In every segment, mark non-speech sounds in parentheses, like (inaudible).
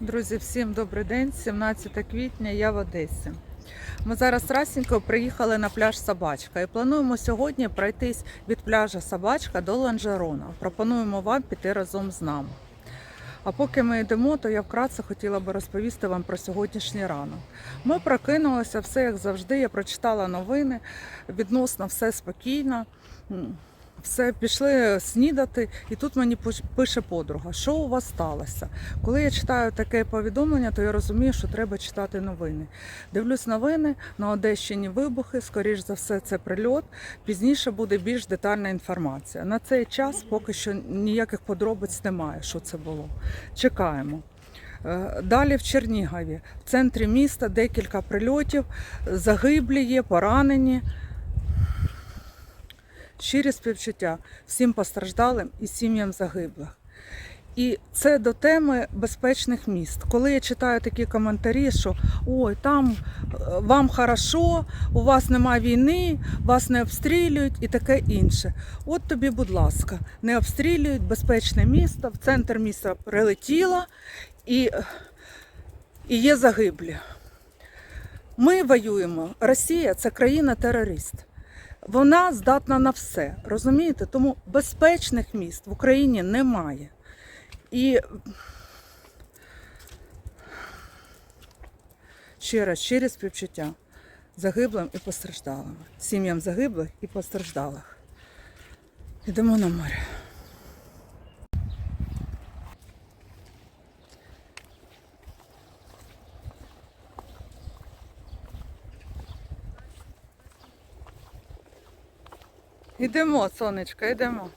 Друзі, всім добрий день. 17 квітня, я в Одесі. Ми зараз Расінько приїхали на пляж Собачка і плануємо сьогодні пройтись від пляжа Собачка до Ланжерона. Пропонуємо вам піти разом з нами. А поки ми йдемо, то я вкратце хотіла би розповісти вам про сьогоднішній ранок. Ми прокинулися, все як завжди. Я прочитала новини, відносно все спокійно. Все пішли снідати, і тут мені пише подруга, що у вас сталося. Коли я читаю таке повідомлення, то я розумію, що треба читати новини. Дивлюсь новини на Одещині вибухи, скоріш за все, це прильот. Пізніше буде більш детальна інформація. На цей час поки що ніяких подробиць немає, що це було. Чекаємо. Е, Далі в Чернігові, в центрі міста, декілька прильотів, загиблі є, поранені. Щирі співчуття всім постраждалим і сім'ям загиблих. І це до теми безпечних міст. Коли я читаю такі коментарі, що ой, там е, вам хорошо, у вас немає війни, вас не обстрілюють і таке інше. От тобі, будь ласка, не обстрілюють безпечне місто, в центр міста прилетіло і, і є загиблі. Ми воюємо. Росія це країна-терорист. Вона здатна на все, розумієте? Тому безпечних міст в Україні немає. І ще раз щирі співчуття загиблим і постраждалим. Сім'ям загиблих і постраждалих. Йдемо на море. Йдемо, сонечко, йдемо.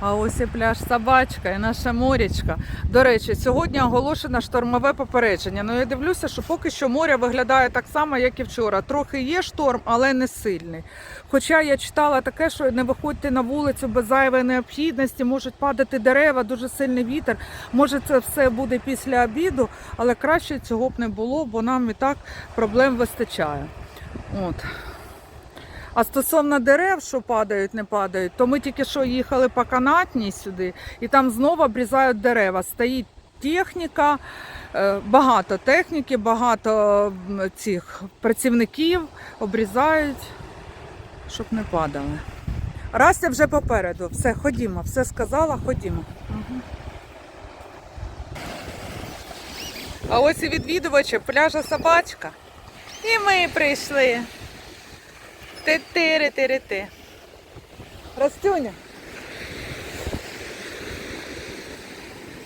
А ось і пляж Собачка і наша морячка. До речі, сьогодні оголошено штормове попередження. Ну я дивлюся, що поки що море виглядає так само, як і вчора. Трохи є шторм, але не сильний. Хоча я читала таке, що не виходьте на вулицю без зайвої необхідності, можуть падати дерева, дуже сильний вітер. Може, це все буде після обіду, але краще цього б не було, бо нам і так проблем вистачає. От. А стосовно дерев, що падають, не падають, то ми тільки що їхали по канатній сюди, і там знову обрізають дерева. Стоїть техніка, е, багато техніки, багато цих працівників обрізають, щоб не падали. Растя вже попереду. Все, ходімо, все сказала, ходімо. А ось і відвідувачі пляжа собачка. І ми прийшли. Ти-ти-ри-ти-ри-ти. Растюня.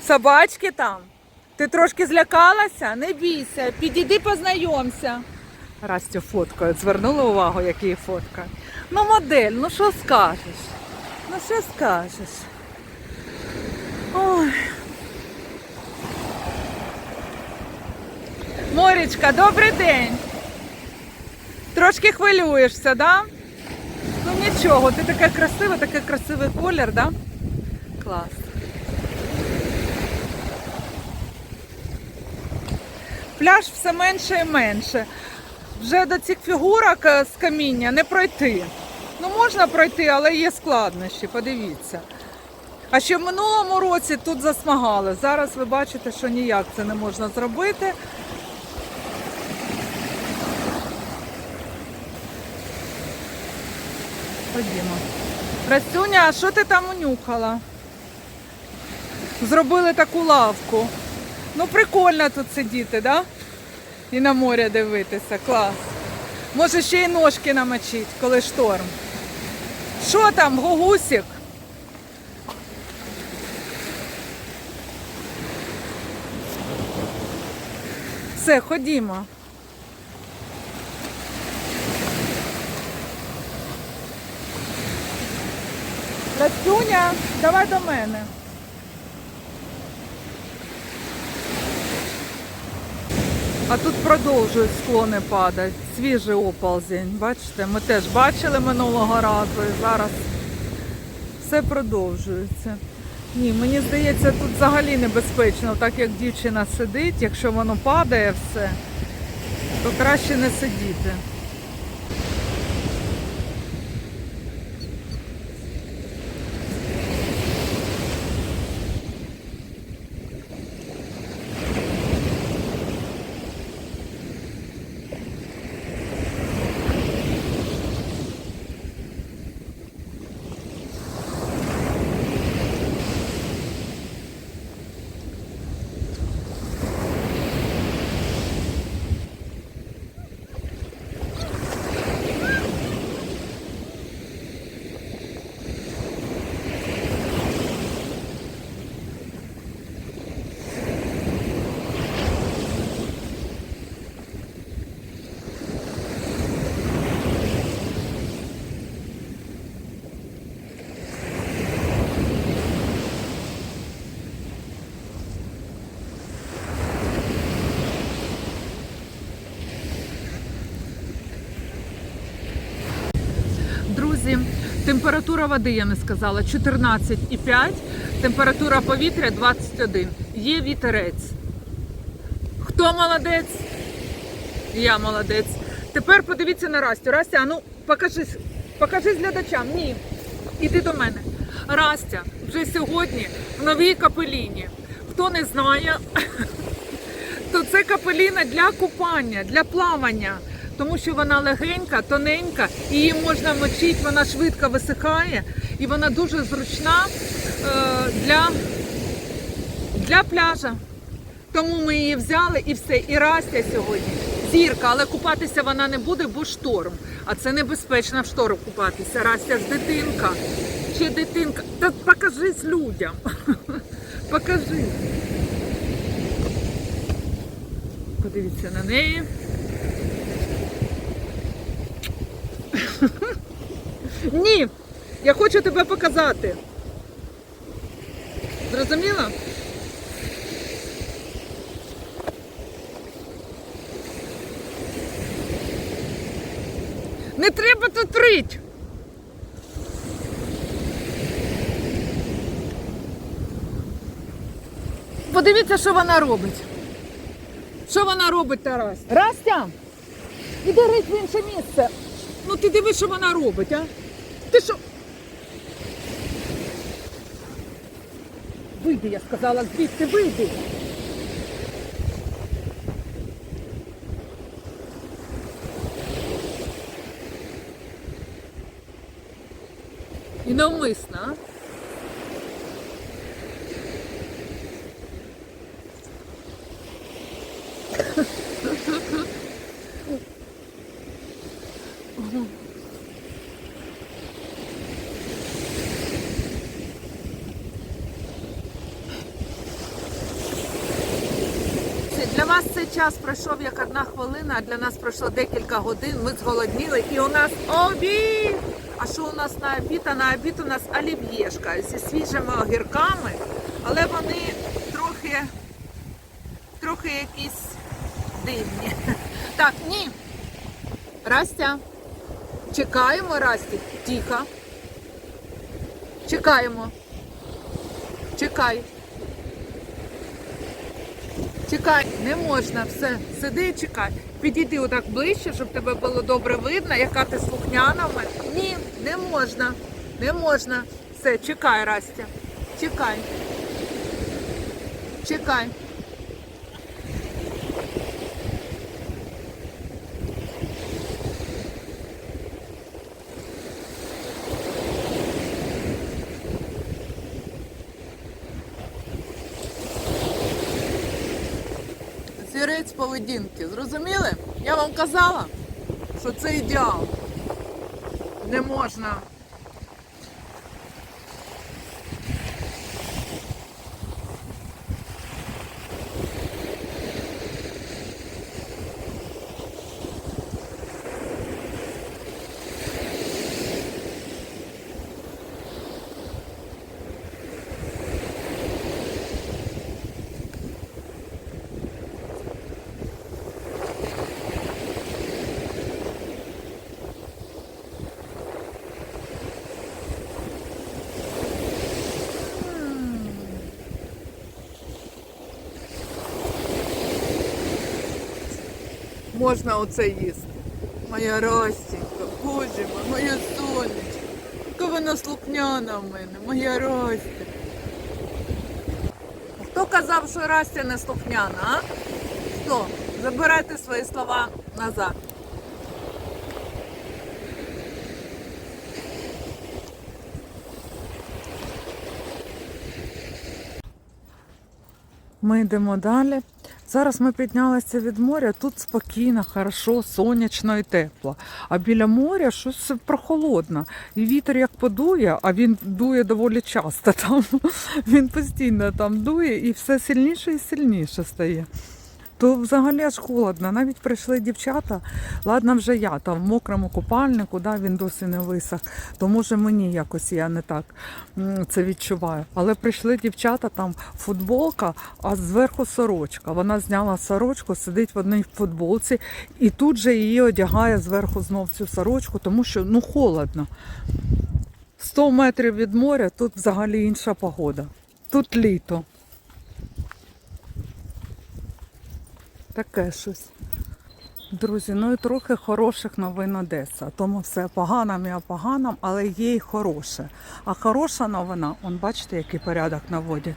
Собачки там. Ти трошки злякалася? Не бійся, підійди познайомся. Растю фоткою. Звернули увагу, який фотка. Ну, модель, ну що скажеш? Ну що скажеш? Ой. Морічка, добрий день. Трошки хвилюєшся, да? Ну нічого, ти така красива, такий красивий колір, да? Клас. Пляж все менше і менше. Вже до цих фігурок е, з каміння не пройти. Ну можна пройти, але є складнощі, подивіться. А ще в минулому році тут засмагали. Зараз ви бачите, що ніяк це не можна зробити. Ходімо. Растюня, а що ти там унюхала? Зробили таку лавку. Ну, прикольно тут сидіти, да? І на море дивитися, клас. Може ще й ножки намочить, коли шторм. Що там, гогусік? Все, ходімо. Растюня, давай до мене. А тут продовжують склони падати. Свіжий оползень. Бачите, ми теж бачили минулого разу і зараз все продовжується. Ні, мені здається, тут взагалі небезпечно, так як дівчина сидить, якщо воно падає все, то краще не сидіти. пляжі. Температура води, я не сказала, 14,5, температура повітря 21. Є вітерець. Хто молодець? Я молодець. Тепер подивіться на Растю. Растя, ну покажи, покажи глядачам. Ні. Іди до мене. Растя вже сьогодні в новій капеліні. Хто не знає, (laughs) то це капеліна для купання, для плавання. Тому що вона легенька, тоненька, її можна мочити, вона швидко висихає і вона дуже зручна е, для, для пляжа. Тому ми її взяли і все. І Растя сьогодні зірка, але купатися вона не буде, бо шторм. А це небезпечно в шторм купатися. Растя ж дитинка. Ще дитинка. Та покажись людям. (laughs) Покажи. Подивіться на неї. (laughs) Ні, я хочу тебе показати. Зрозуміла? Не треба тут рить. Подивіться, що вона робить. Що вона робить, Тарас? Растя! Іди рить в інше місце. Ну ти диви, що вона робить, а? Ти що? Вийди, я сказала, звідси вийди. І навмисно, а? Це- Для вас цей час пройшов як одна хвилина, а для нас пройшло декілька годин. Ми зголодніли і у нас обід. А що у нас на обід? А на обід у нас олів'єшка зі свіжими огірками, але вони трохи, трохи якісь дивні. (laughs) Так, ні. Растя. Чекаємо, Расті. Тихо. Чекаємо. Чекай. Чекай, не можна, все, сиди і чекай. Підійди отак ближче, щоб тебе було добре видно, яка ти слухняна в мене. Ні, не можна, не можна. Все, чекай, Растя. Чекай. Чекай. Зірець поведінки. Зрозуміли? Я вам казала, що це ідеал. Не можна. Можна оце їсти. Моя Ростінька, боже мой, моя сонечко. Яка вона слухняна в мене, моя Ростя. Хто казав, що Растя не слухняна, а? Хто? Забирайте свої слова назад. Ми йдемо далі. Зараз ми піднялися від моря, тут спокійно, хорошо, сонячно і тепло. А біля моря щось прохолодно. І вітер як подує, а він дує доволі часто. Там (laughs) він постійно там дує і все сильніше і сильніше стає. То взагалі аж холодно. Навіть прийшли дівчата. Ладно, вже я там в мокрому купальнику, да, він досі не висох. То може мені якось я не так це відчуваю. Але прийшли дівчата, там футболка, а зверху сорочка. Вона зняла сорочку, сидить в одній футболці і тут же її одягає зверху знов цю сорочку, тому що ну холодно. 100 метрів від моря тут взагалі інша погода. Тут літо. Таке щось. Друзі, ну і трохи хороших новин Одеса. Тому все поганим і поганим, але є й хороше. А хороша новина, он бачите, який порядок наводять.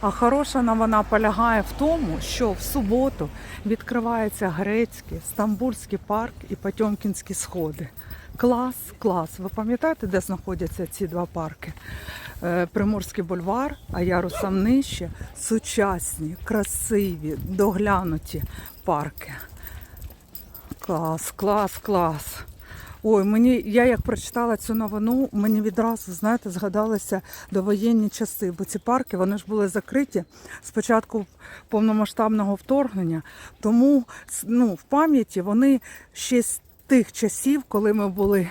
А хороша новина полягає в тому, що в суботу відкривається грецький, стамбульський парк і Потьомкінські сходи. Клас, клас. Ви пам'ятаєте, де знаходяться ці два парки? Е, Приморський бульвар, а ярусом нижче сучасні, красиві, доглянуті парки. Клас, клас, клас. Ой, мені, я як прочитала цю новину, мені відразу, знаєте, згадалися довоєнні часи, бо ці парки вони ж були закриті з початку повномасштабного вторгнення. Тому ну, в пам'яті вони ще з тих часів, коли ми були,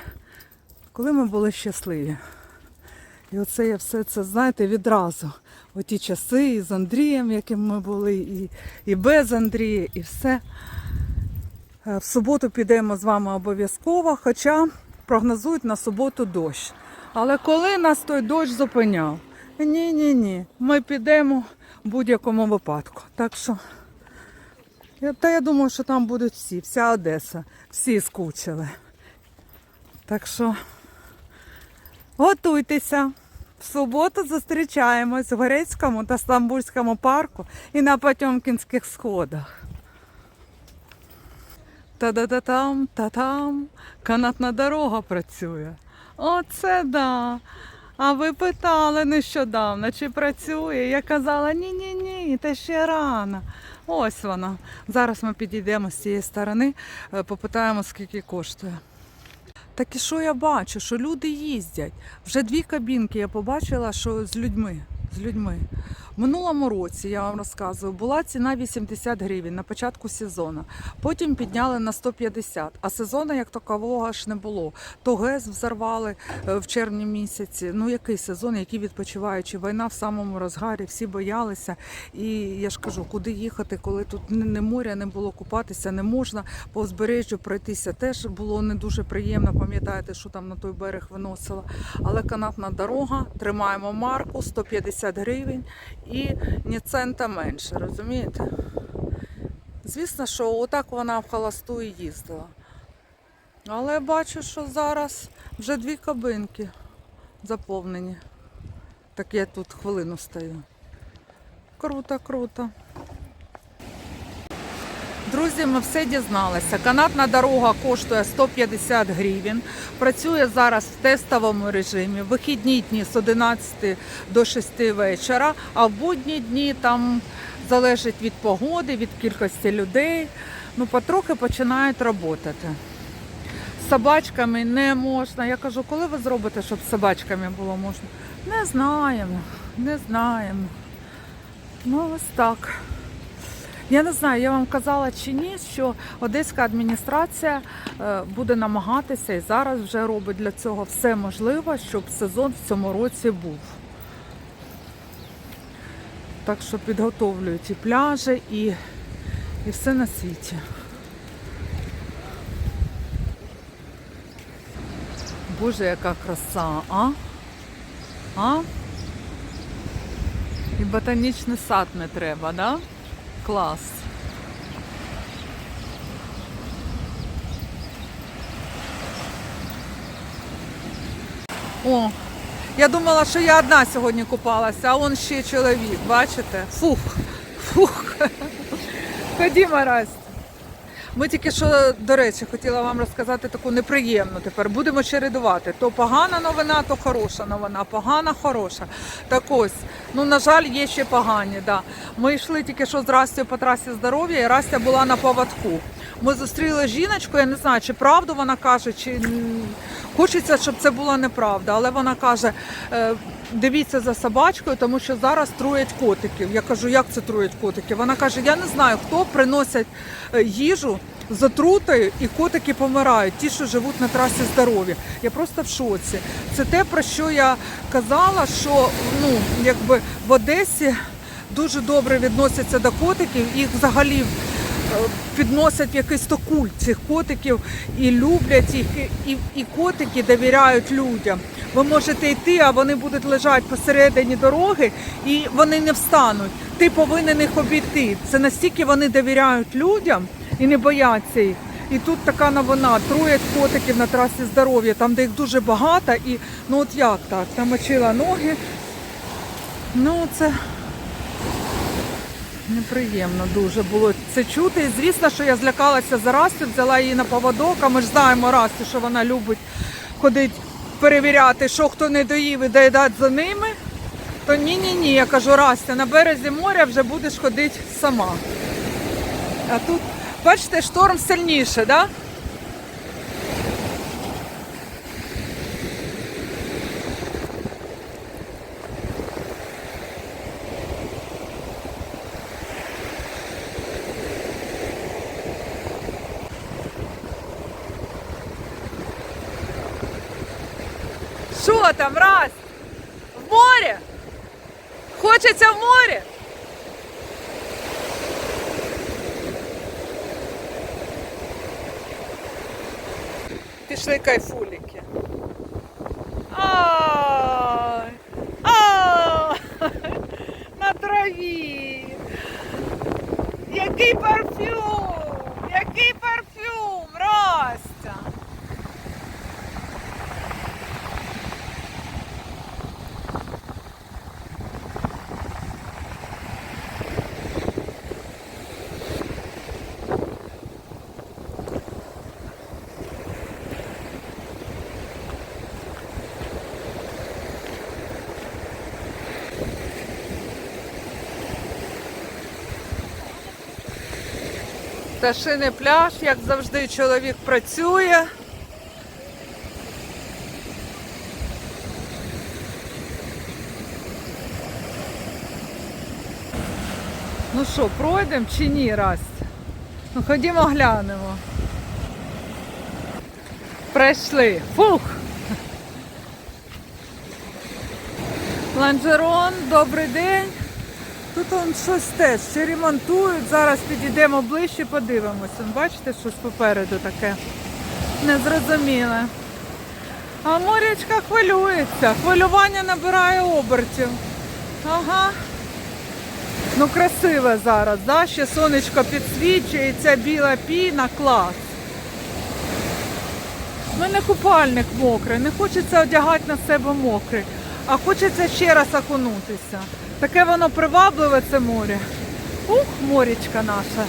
коли ми були щасливі. І оце я все це, знаєте, відразу. Оті часи і з Андрієм, яким ми були, і, і без Андрія, і все. Е, В суботу підемо з вами обов'язково, хоча прогнозують на суботу дощ. Але коли нас той дощ зупиняв? Ні, ні. Ми підемо в будь-якому випадку. Так що, та я думаю, що там будуть всі, вся Одеса, всі скучили. Так що готуйтеся. В суботу зустрічаємось в Грецькому та Стамбульському парку і на Потьомкінських сходах. Та-да-та-там, та-там, канатна дорога працює. Оце да. А ви питали нещодавно, чи працює? Я казала, ні-ні-ні, та ще рано. Ось вона. Зараз ми підійдемо з цієї сторони, е, попитаємо, скільки коштує. Так і що я бачу, що люди їздять. Вже дві кабінки я побачила, що з людьми. З людьми. В минулому році, я вам розказую, була ціна 80 гривень на початку сезону. Потім підняли на 150, а сезону як такового аж не було. То ГЕС взорвали е, в червні місяці. Ну який сезон, які відпочиваючі? Війна в самому розгарі, всі боялися. І я ж кажу, куди їхати, коли тут не моря, не було купатися, не можна. По узбережжю пройтися теж було не дуже приємно. Пам'ятаєте, що там на той берег виносила. Але канатна дорога, тримаємо марку, 150 гривень і ні цента менше, розумієте? Звісно, що отак вона в холосту і їздила. Але я бачу, що зараз вже дві кабинки заповнені. Так я тут хвилину стою. Круто, круто. Друзі, ми все дізналися. Канатна дорога коштує 150 гривень. Працює зараз в тестовому режимі. Вихідні дні з 11 до 6 вечора, а в будні дні там залежить від погоди, від кількості людей. Ну, потрохи починають працювати. З собачками не можна. Я кажу, коли ви зробите, щоб з собачками було можна? Не знаємо, не знаємо. Ну, ось так. Я не знаю, я вам казала чи ні, що одеська адміністрація е, буде намагатися і зараз вже робить для цього все можливе, щоб сезон в цьому році був. Так що підготовлюють і пляжі, і, і все на світі. Боже, яка краса, а? А? І ботанічний сад не треба, да? Клас. О, я думала, що я одна сьогодні купалася, а он ще чоловік, бачите? Фух, фух. Ходімо, Расть. Ми тільки що, до речі, хотіла вам розказати таку неприємну тепер. Будемо чередувати. То погана новина, то хороша новина. Погана, хороша. Так ось, ну на жаль, є ще погані. Да. Ми йшли тільки що з Растю по трасі здоров'я, і Растя була на поводку. Ми зустріли жіночку, я не знаю, чи правду вона каже, чи хочеться, щоб це була неправда. Але вона каже, е, дивіться за собачкою, тому що зараз троять котиків. Я кажу, як це троять котиків? Вона каже, я не знаю, хто приносить е, їжу з отрутою і котики помирають, ті, що живуть на трасі здоров'я. Я просто в шоці. Це те, про що я казала, що ну, якби в Одесі дуже добре відносяться до котиків, їх взагалі підносять якийсь то культ цих котиків і люблять їх, і, і, котики довіряють людям. Ви можете йти, а вони будуть лежати посередині дороги і вони не встануть. Ти повинен їх обійти. Це настільки вони довіряють людям і не бояться їх. І тут така новина, троє котиків на трасі здоров'я, там де їх дуже багато, і ну от як так, намочила ноги. Ну це Неприємно дуже було це чути. І звісно, що я злякалася за Растю, взяла її на поводок, а ми ж знаємо Растю, що вона любить ходити перевіряти, що хто не доїв і доїдати за ними. То ні-ні ні, я кажу, Растя, на березі моря вже будеш ходити сама. А тут, бачите, шторм сильніше, да? Що там, раз? В море? Хочеться в море? Пішли кайфуліки. Ай! Ай! (laughs) На траві! Який парфюм! Який парфюм! Растя! Пташиний пляж, як завжди, чоловік працює. Ну що, пройдемо чи ні, Расть? Ну ходімо глянемо. Пройшли. Фух! Ланжерон, добрий день. Тут он щось теж ще ремонтують. Зараз підійдемо ближче, подивимося. Бачите, щось попереду таке незрозуміле. А морячка хвилюється. Хвилювання набирає обертів. Ага. Ну красиве зараз, да? ще сонечко підсвічує, і ця біла піна, клас. У мене купальник мокрий, не хочеться одягати на себе мокрий, а хочеться ще раз окунутися. Таке воно привабливе це море. Ух, морічка наша.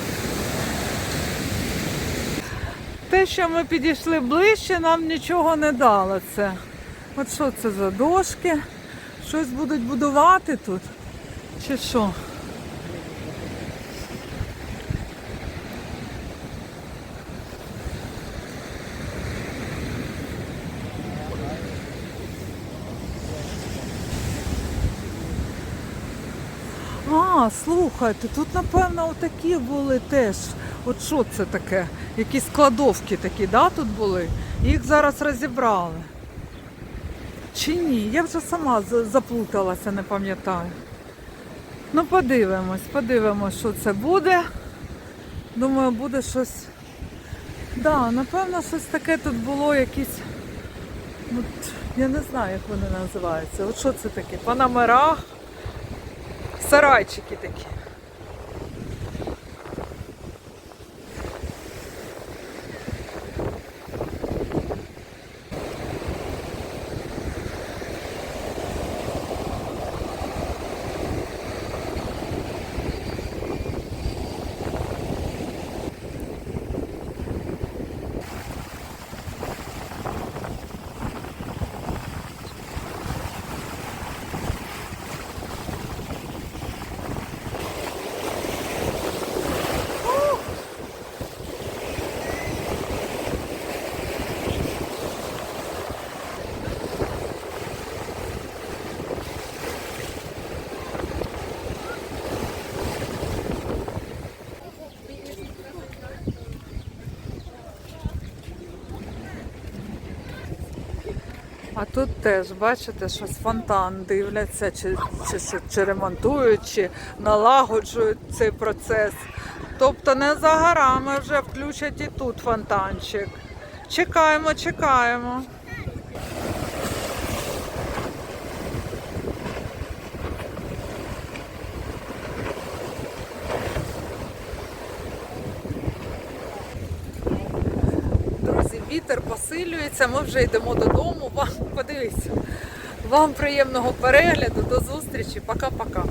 Те, що ми підійшли ближче, нам нічого не дало це. От що це за дошки? Щось будуть будувати тут? Чи що? Слухайте, тут, напевно, отакі були теж. От що це таке? Якісь кладовки такі, да, тут були? Їх зараз розібрали. Чи ні? Я вже сама заплуталася, не пам'ятаю. Ну, подивимось, подивимось, що це буде. Думаю, буде щось. Да, напевно, щось таке тут було, якісь. От, я не знаю, як вони називаються. От що це таке? По номерах. Сарайчики такі. А тут теж, бачите, щось фонтан дивляться, чи, чи, чи, чи ремонтують, чи налагоджують цей процес. Тобто не за горами вже включать і тут фонтанчик. Чекаємо, чекаємо. Друзі, вітер посилюється, ми вже йдемо додому. Вам подивіться. Вам приємного перегляду, до зустрічі. Пока-пока.